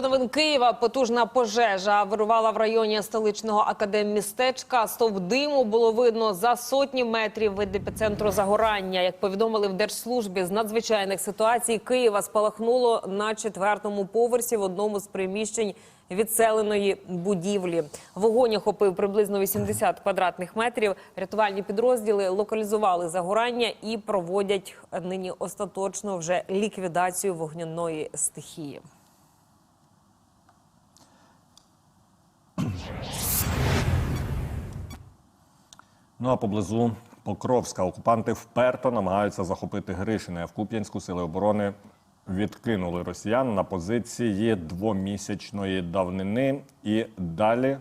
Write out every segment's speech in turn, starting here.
Новин Києва потужна пожежа вирувала в районі столичного академмістечка. Стовп диму було видно за сотні метрів від епіцентру загорання. Як повідомили в держслужбі з надзвичайних ситуацій, Києва спалахнуло на четвертому поверсі в одному з приміщень відселеної будівлі. Вогонь охопив приблизно 80 квадратних метрів. Рятувальні підрозділи локалізували загорання і проводять нині остаточно вже ліквідацію вогняної стихії. Ну а поблизу Покровська окупанти вперто намагаються захопити Гришине. В Куп'янську сили оборони відкинули росіян на позиції двомісячної давнини. І далі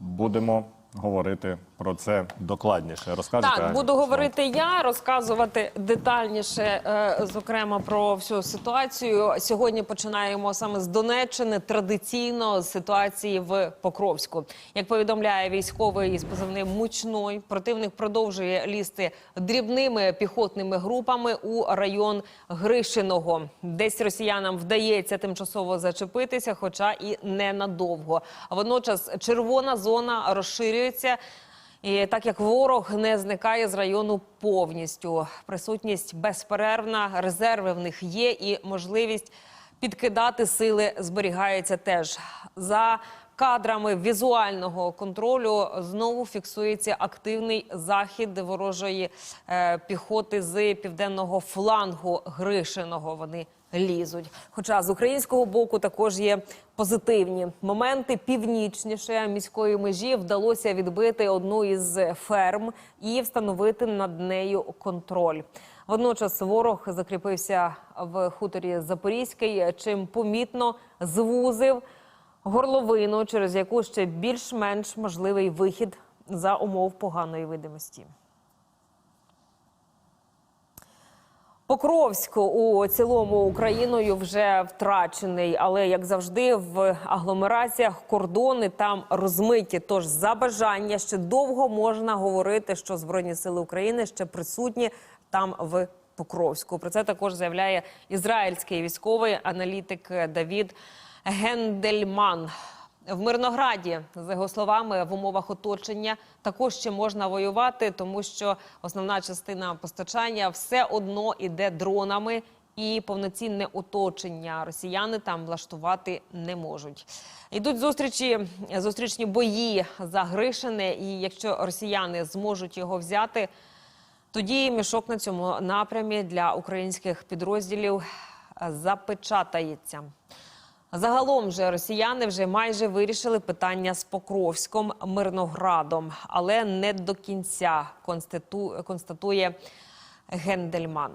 будемо говорити про це докладніше. Розкажете? Так, буду говорити я, розказувати детальніше, е, зокрема про всю ситуацію. Сьогодні починаємо саме з Донеччини, традиційно з ситуації в Покровську. Як повідомляє військовий із позивним Мучной, противник продовжує лізти дрібними піхотними групами у район Гришиного. Десь росіянам вдається тимчасово зачепитися, хоча і ненадовго. А водночас червона зона розширюється. І так як ворог не зникає з району повністю, присутність безперервна, резерви в них є, і можливість підкидати сили зберігається теж за. Кадрами візуального контролю знову фіксується активний захід ворожої е, піхоти з південного флангу Гришиного. Вони лізуть. Хоча з українського боку також є позитивні моменти. Північніше міської межі вдалося відбити одну із ферм і встановити над нею контроль. Водночас ворог закріпився в хуторі Запорізький, чим помітно звузив горловину, через яку ще більш-менш можливий вихід за умов поганої видимості. Покровськ у цілому Україною вже втрачений, але як завжди, в агломераціях кордони там розмиті. Тож за бажання ще довго можна говорити, що збройні сили України ще присутні там в Покровську. Про це також заявляє ізраїльський військовий аналітик Давід Гендельман. В Мирнограді, за його словами, в умовах оточення також ще можна воювати, тому що основна частина постачання все одно іде дронами, і повноцінне оточення росіяни там влаштувати не можуть. Йдуть зустрічі, зустрічні бої за Гришине, і якщо росіяни зможуть його взяти, тоді мішок на цьому напрямі для українських підрозділів запечатається. Загалом же росіяни вже майже вирішили питання з Покровськом Мирноградом, але не до кінця констату- констатує Гендельман.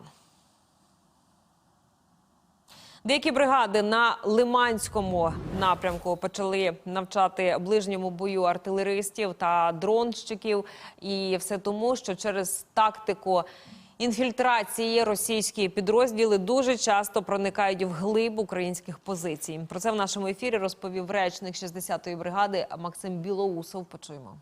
Деякі бригади на Лиманському напрямку почали навчати ближньому бою артилеристів та дронщиків. І все тому, що через тактику інфільтрації російські підрозділи дуже часто проникають в глиб українських позицій. Про це в нашому ефірі розповів речник 60-ї бригади Максим Білоусов. Почуємо.